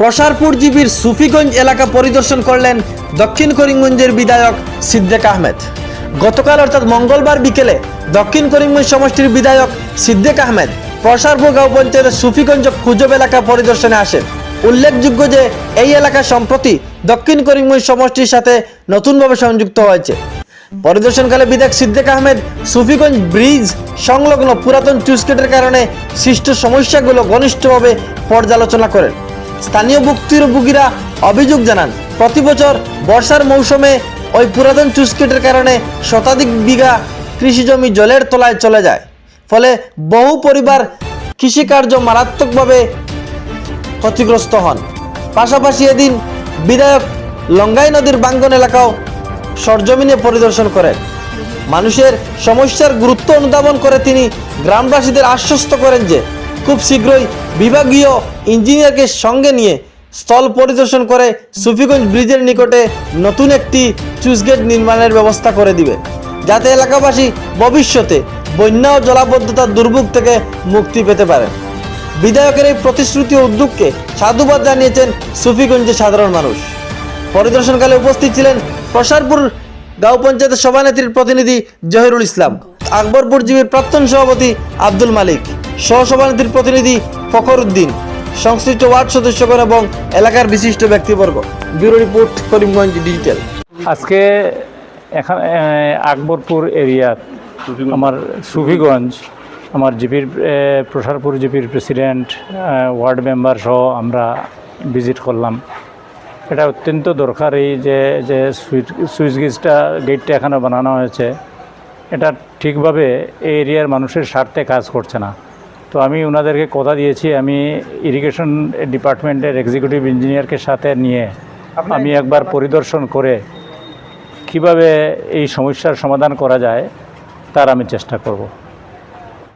প্রসারপুর জিবির সুফিগঞ্জ এলাকা পরিদর্শন করলেন দক্ষিণ করিমগঞ্জের বিধায়ক সিদ্দেক আহমেদ। গতকাল অর্থাৎ মঙ্গলবার বিকেলে দক্ষিণ করিমগঞ্জ সমষ্টির বিধায়ক সিদ্দেক আহমেদ প্রসারপুর গাঁও পঞ্চায়েতের সুফিগঞ্জ খুজব এলাকা পরিদর্শনে আসেন। উল্লেখযোগ্য যে এই এলাকা সম্প্রতি দক্ষিণ করিমগঞ্জ সমষ্টির সাথে নতুনভাবে সংযুক্ত হয়েছে। পরিদর্শনকালে বিধায়ক সিদ্দিক আহমেদ সুফিগঞ্জ ব্রিজ সংলগ্ন পুরাতন চুসকেটের কারণে সৃষ্ট সমস্যাগুলো ঘনিষ্ঠভাবে পর্যালোচনা করেন। স্থানীয় ভুক্তিভোগীরা অভিযোগ জানান, প্রতি বছর বর্ষার মৌসুমে ওই পুরাতন চুসকেটের কারণে শতাধিক বিঘা কৃষিজমি জলের তলায় চলে যায়। ফলে বহু পরিবার কৃষিকার্য মারাত্মকভাবে ক্ষতিগ্রস্ত হন। পাশাপাশি এদিন বিধায়ক লঙ্গাই নদীর বাঙ্গন এলাকাও সরজমিনে পরিদর্শন করেন। মানুষের সমস্যার গুরুত্ব অনুধাবন করে তিনি গ্রামবাসীদের আশ্বস্ত করেন যে খুব শীঘ্রই বিভাগীয় ইঞ্জিনিয়ারকে সঙ্গে নিয়ে স্থল পরিদর্শন করে সুফিগঞ্জ ব্রিজের নিকটে নতুন একটি চুইসগেট নির্মাণের ব্যবস্থা করে দিবে, যাতে এলাকাবাসী ভবিষ্যতে বন্যা ও জলাবদ্ধতার দুর্ভোগ থেকে মুক্তি পেতে পারেন। বিধায়কের এই প্রতিশ্রুতি উদ্যোগকে সাধুবাদ জানিয়েছেন সুফিগঞ্জের সাধারণ মানুষ। পরিদর্শনকালে উপস্থিত ছিলেন প্রসারপুর গাঁও পঞ্চায়েতের সভানেত্রীর প্রতিনিধি জহিরুল ইসলাম, আকবরপুর জীবীর প্রাক্তন সভাপতি আব্দুল মালিক। সহসভানেত্রীর প্রতিনিধি ফখর উদ্দিন সংশ্লিষ্ট ওয়ার্ড সদস্যগণ এবং এলাকার বিশিষ্ট ব্যক্তিবর্গ। Bureau report, Karimganj digital. আজকে এখানে আকবরপুর এরিয়াত আমার সুফিগঞ্জ, আমার জিপির প্রসারপুর জিপির প্রেসিডেন্ট ওয়ার্ড মেম্বার সহ আমরা ভিজিট করলাম। এটা অত্যন্ত দরকারি যে যে সুইচ সুইচ গেটটা গেটটা এখানে বানানো হয়েছে। এটা ঠিকভাবে এই এরিয়ার মানুষের স্বার্থে কাজ করছে না। তো আমি ওনাদেরকে কথা দিয়েছি আমি ইরিগেশন ডিপার্টমেন্টের এক্সিকিউটিভ ইঞ্জিনিয়ারকে সাথে নিয়ে আমি একবার পরিদর্শন করে কীভাবে এই সমস্যার সমাধান করা যায় তার আমি চেষ্টা করব।